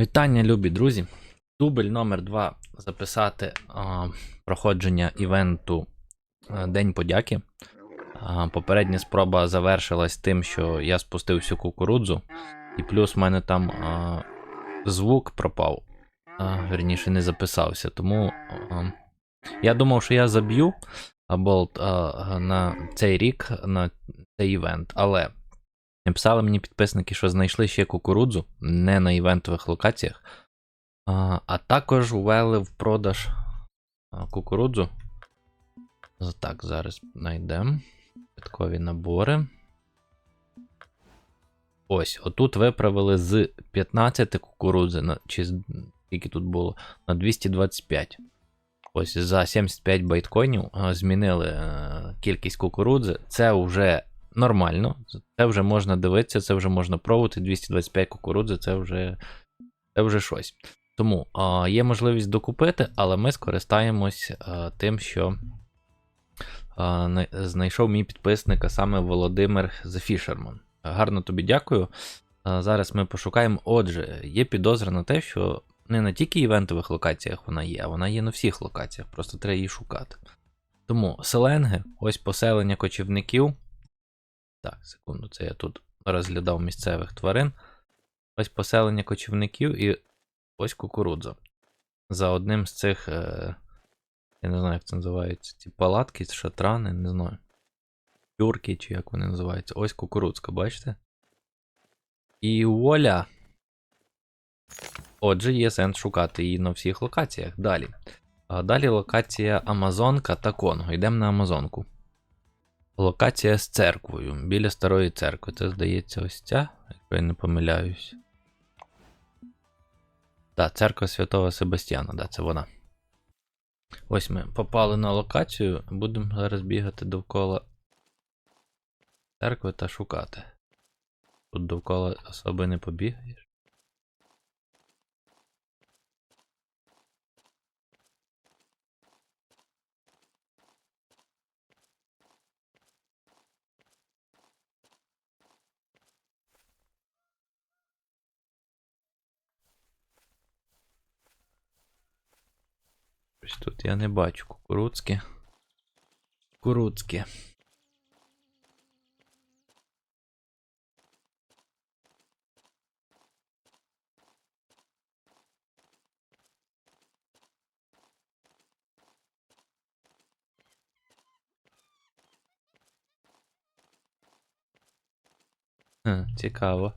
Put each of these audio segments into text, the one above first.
Вітання, любі друзі. Дубль номер 2 записати а, проходження івенту День подяки. А, попередня спроба завершилась тим, що я спустив всю кукурудзу, і плюс в мене там а, звук пропав. А, верніше, не записався. Тому а, я думав, що я заб'ю болт а, на цей рік на цей івент, але Написали мені підписники, що знайшли ще кукурудзу не на івентових локаціях. А, а також ввели в продаж кукурудзу. Так, зараз знайдемо. Підкові набори. Ось, отут виправили з 15 кукурудзи, чи скільки тут було, на 225. Ось за 75 байткоїнів змінили е, кількість кукурудзи. Це вже нормально. Це вже можна дивитися, це вже можна пробувати. 225 кукурудзи, це вже, це вже щось. Тому а, є можливість докупити, але ми скористаємось а, тим, що а, най- знайшов мій підписник, а саме Володимир Fisherman. Гарно тобі дякую. А, зараз ми пошукаємо. Отже, є підозра на те, що не на тільки івентових локаціях вона є, а вона є на всіх локаціях, просто треба її шукати. Тому селенги, ось поселення кочівників. Так, секунду, це я тут розглядав місцевих тварин. Ось поселення кочівників і ось кукурудза. За одним з цих. Е... Я не знаю, як це називається. Ці палатки, шатрани, не знаю. Тюрки, чи як вони називаються. Ось кукурудзка, бачите? І воля. Отже, є сенс шукати її на всіх локаціях. Далі. А далі локація Амазонка та Конго. Йдемо на Амазонку. Локація з церквою. Біля старої церкви. Це, здається, ось ця, якщо я не помиляюсь. Так, церква Святого Себастьяна, да, це вона. Ось ми попали на локацію. Будемо зараз бігати довкола церкви та шукати. Тут довкола особи не побігаєш. Ось тут я не бачу. Кукурудзки. Хм, цікаво.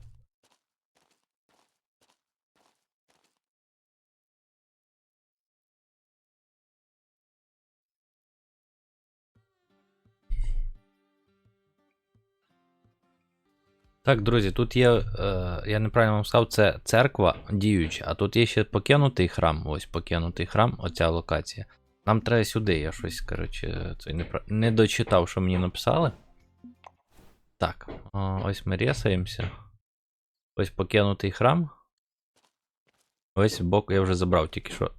Так, друзі, тут є, е, я неправильно вам сказав, це церква діюча, а тут є ще покинутий храм. Ось покинутий храм, оця локація. Нам треба сюди, я щось, коротше, це не, не дочитав, що мені написали. Так, о, ось ми рісаємося. Ось покинутий храм. Ось боку, я вже забрав тільки що.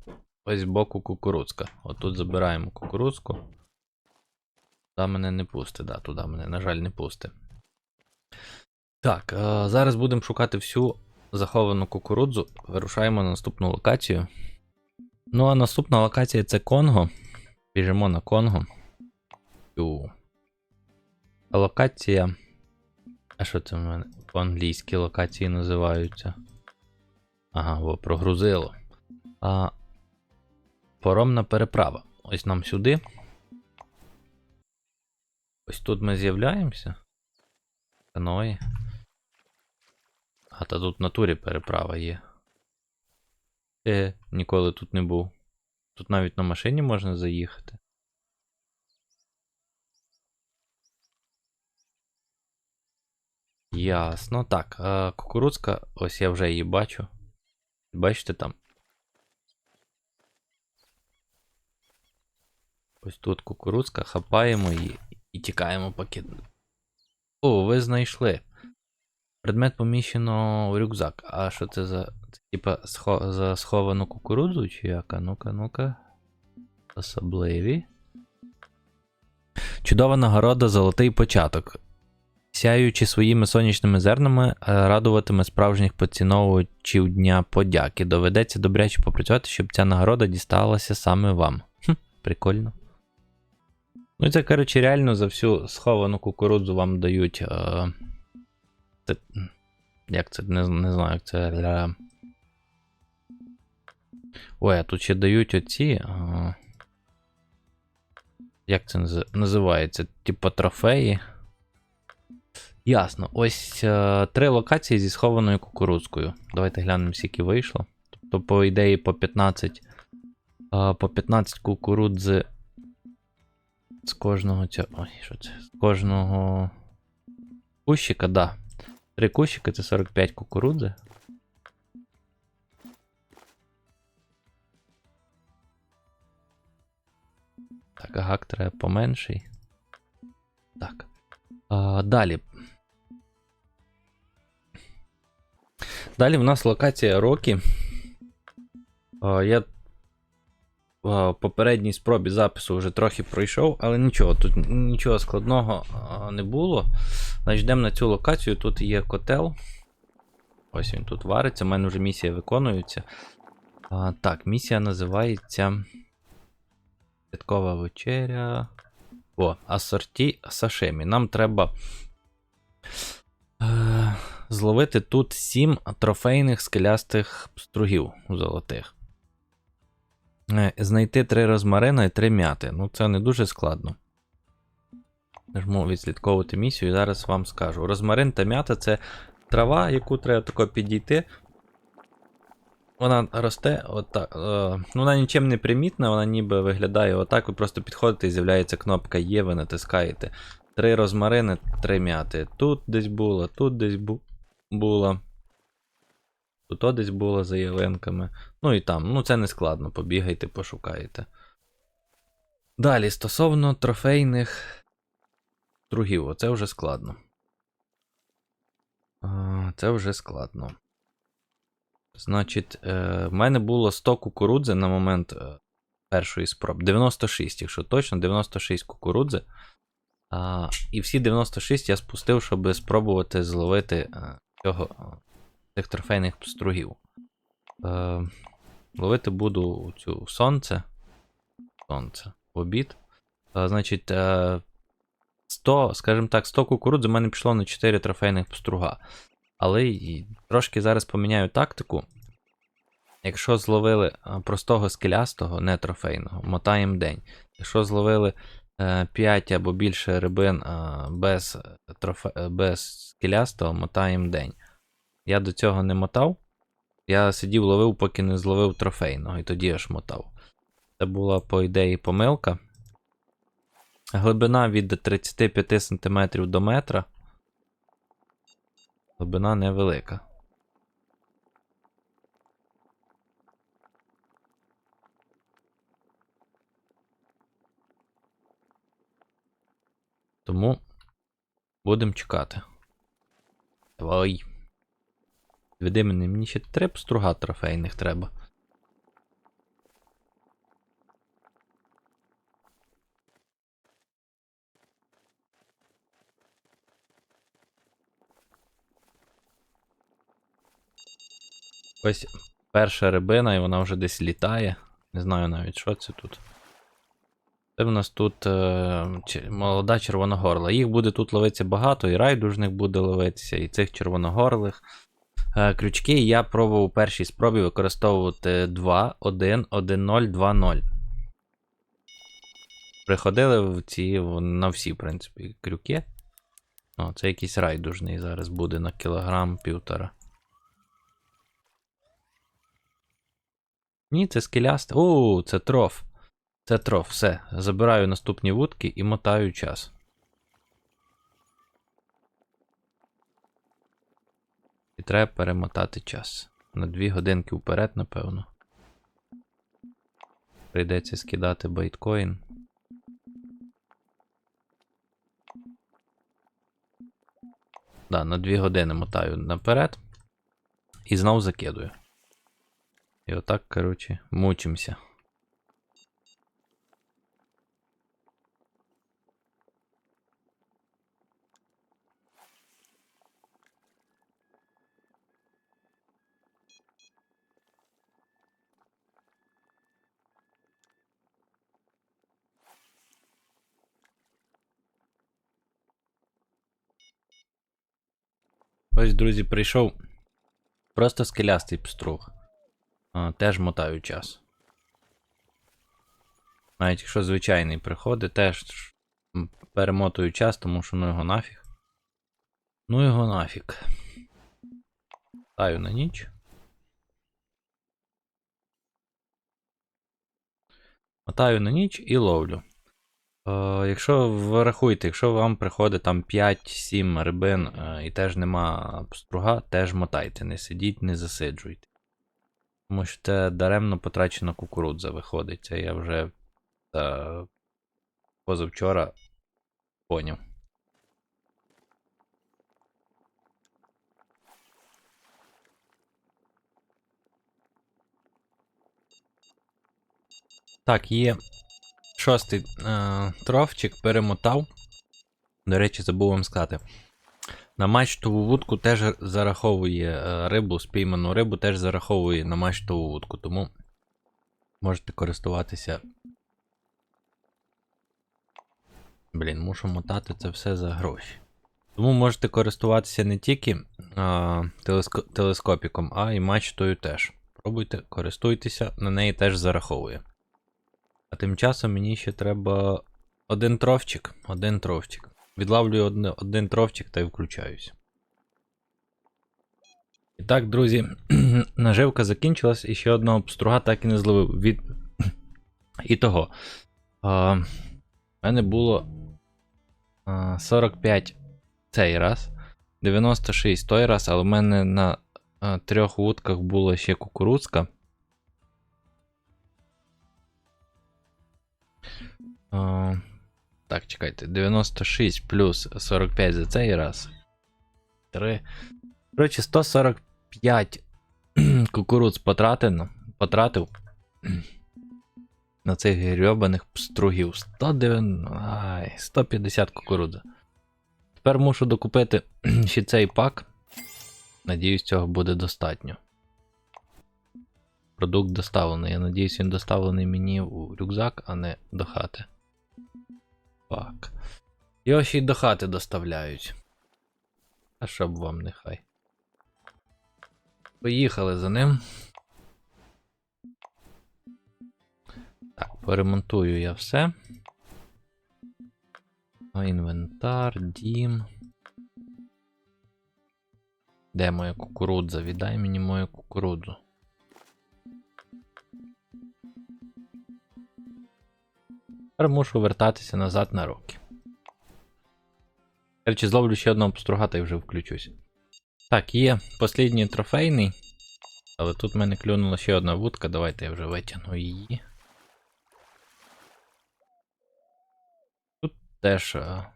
Ось боку кукурудзка. Отут забираємо кукурудзку. Туди мене не пусте, да, туди мене, на жаль, не пусте. Так, е, зараз будемо шукати всю заховану кукурудзу. Вирушаємо на наступну локацію. Ну, а наступна локація це Конго. Біжимо на Конго. Ю. Локація. А що це в мене? По-англійськи локації називаються. Ага, во, прогрузило. А, Поромна переправа. Ось нам сюди. Ось тут ми з'являємося. Каної. А та тут в натурі переправа є. Е, ніколи тут не був. Тут навіть на машині можна заїхати. Ясно. Так, а кукурудзка, ось я вже її бачу. Бачите там? Ось тут кукурудзка, хапаємо її і тікаємо поки. О, ви знайшли. Предмет поміщено в рюкзак. А що це за. Це типа схо... за сховану кукурудзу чи яка? Ну-ка, ну-ка. Особливі. Чудова нагорода Золотий початок. сяючи своїми сонячними зернами, е, радуватиме справжніх поціновувачів Дня подяки. Доведеться добряче попрацювати, щоб ця нагорода дісталася саме вам. Хм, прикольно. Ну, це, коротше, реально за всю сховану кукурудзу вам дають. Е, це, як це? Не, не знаю, як це. Ля... Ой, а тут ще дають оці. Е, як це називається? Типа трофеї. Ясно. Ось е, три локації зі схованою кукурудзкою. Давайте глянемо, скільки вийшло. Тобто, по ідеї, по 15. е, по 15 кукурудзи з кожного цього. Ой, що це? З кожного кущика, да. Три кущика це 45 кукурудзи. Так, гак треба поменший. Так. А, далі. Далі в нас локація Рокі. Я попередній спробі запису вже трохи пройшов, але нічого, тут нічого складного не було. Значить, йдемо на цю локацію. Тут є котел. Ось він тут вариться. У мене вже місія виконується. А, так, місія називається. Святкова вечеря. О, асорті сашемі. Нам треба е, зловити тут 7 трофейних скелястих стругів золотих. Е, знайти 3 розмарина і 3 м'яти. Ну, це не дуже складно. Нажму відслідковувати місію і зараз вам скажу. Розмарин та м'ята це трава, яку треба тако підійти. Вона росте отак. Е, ну, вона нічим не примітна, вона ніби виглядає отак. Ви просто підходите і з'являється кнопка Є, ви натискаєте. Три розмарини, три м'яти. Тут десь було, тут десь бу- було. Тут о десь було за ялинками. Ну і там. Ну, це не складно. Побігайте, пошукаєте. Далі, стосовно трофейних стругів, оце вже складно. Це вже складно. Значить, е, в мене було 100 кукурудзи на момент е, першої спроб. 96, якщо точно, 96 кукурудзи. І всі 96 я спустив, щоб спробувати зловити е, цього, цих трофейних стругів. Е, ловити буду цю сонце. Сонце. Обід. Е, значить, е, 100, скажімо так, 100 кукурудзи в мене пішло на 4 трофейних струга. Але трошки зараз поміняю тактику. Якщо зловили простого скелястого, не трофейного, мотаємо день. Якщо зловили е, 5 або більше рибин а, без, трофе, е, без скелястого, мотаємо день. Я до цього не мотав. Я сидів, ловив, поки не зловив трофейного, і тоді аж мотав. Це була, по ідеї, помилка. Глибина від 35 см до метра. Глибина невелика. Тому будемо чекати. Давай. Веди мене, мені ще три струга трофейних треба. Ось перша рибина, і вона вже десь літає. Не знаю навіть, що це тут. Це в нас тут е, молода червоногорла. Їх буде тут ловитися багато, і райдужних буде ловитися, і цих червоногорлих. Е, крючки я пробував у першій спробі використовувати 2, 1, 1, 0, 2, 0. Приходили в ці, на всі, в принципі, крюки. О, це якийсь райдужний зараз буде на кілограм півтора. Ні, це скелясте. О, це троф. Це троф, все. Забираю наступні вудки і мотаю час. І треба перемотати час. На 2 годинки вперед, напевно. Прийдеться скидати байткоін. Да, на 2 години мотаю наперед. І знов закидую. І отак, коротше, мучимося. Ось, друзі, прийшов просто скелястий пструг. А, теж мотаю час. Навіть якщо звичайний приходить, теж перемотую час, тому що ну його нафіг. Ну його нафіг. Ставлю на ніч. Мотаю на ніч і ловлю. Е, якщо ви рахуєте, якщо вам приходить там 5-7 рибин е, і теж нема струга, теж мотайте, не сидіть, не засиджуйте. Тому що це даремно потрачена кукурудза виходить. Це я вже е, позавчора поняв. Так, є шостий е, трофчик, перемотав. До речі, забув вам сказати. На мачтову вудку теж зараховує е, рибу, спійману рибу теж зараховує на мачтову вудку, тому можете користуватися. Блін, мушу мотати це все за гроші. Тому можете користуватися не тільки а, телеско- телескопіком, а й мачтою теж. Пробуйте, користуйтеся, на неї теж зараховує. А тим часом мені ще треба один тровчик. Один тровчик. Відлавлюю один, один тровчик та й включаюсь. І так, друзі, наживка закінчилась і ще одного пструга так і не зловив. Від... І того. В мене було а, 45 цей раз, 96 той раз, але в мене на а, трьох вудках було ще кукурудзка. А, так, чекайте. 96 плюс 45 за цей раз. 3. Коротше, 145 кукурудз потратено, потратив на цих грьобаних пстругів. 190, ай, 150 кукурудзи. Тепер мушу докупити ще цей пак. Надіюсь, цього буде достатньо. Продукт доставлений. Я надіюсь, він доставлений мені у рюкзак, а не до хати. Пак. Його ще й до хати доставляють. А щоб вам нехай. Поїхали за ним. Так, поремонтую я все. Інвентар, дім. Де моя кукурудза? Віддай мені мою кукурудзу. Тепер мушу вертатися назад на роки. Короче, зловлю ще одного пструга та й вже включусь. Так, є послідній трофейний. Але тут в мене клюнула ще одна вудка, давайте я вже витягну її. Тут теж а,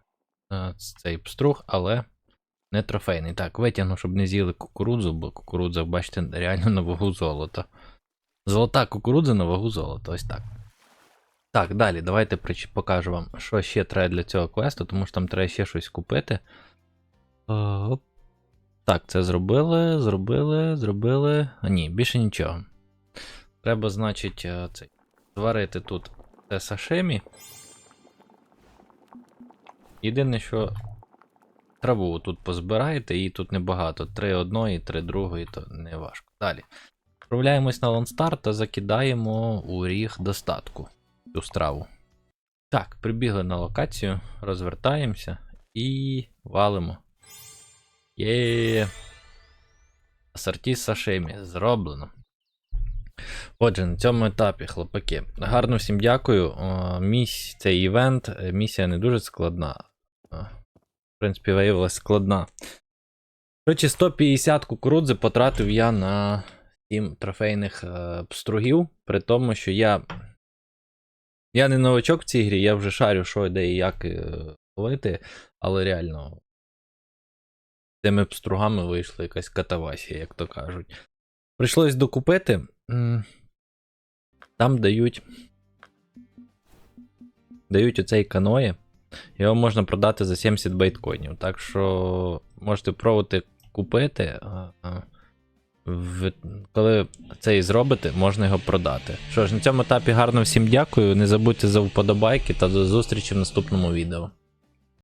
а, цей пструг, але не трофейний. Так, витягну, щоб не з'їли кукурудзу, бо кукурудза, бачите, реально на вагу золота. Золота кукурудза на вагу золота, ось так. Так, далі, давайте покажу вам, що ще треба для цього квесту, тому що там треба ще щось купити. Так, це зробили, зробили, зробили. А ні, більше нічого. Треба, значить, е, цей, зварити тут це сашемі. Єдине, що траву тут позбираєте, її тут небагато. Три одної, три другої, то не важко. Далі. Відправляємось на Лонстар та закидаємо у ріг достатку цю страву. Так, прибігли на локацію, розвертаємося і валимо. Є. Асорті сашемі зроблено. Отже, на цьому етапі, хлопаки. Гарно всім дякую. Місь, цей івент, е, місія не дуже складна. Е, В принципі, виявилася складна. Коротше, 150 кукурудзи потратив я на 7 трофейних е, пстругів, при тому, що я. Я не новачок в цій грі, я вже шарю, що де і як е, ловити, але реально. Тими пстругами вийшла якась катавасія, як то кажуть. Прийшлось докупити. Там дають. Дають оцей каної. Його можна продати за 70 бейткоїнів. Так що можете пробувати купити. В- Коли це і зробите, можна його продати. Що ж, на цьому етапі гарно всім дякую. Не забудьте за вподобайки та до зустрічі в наступному відео.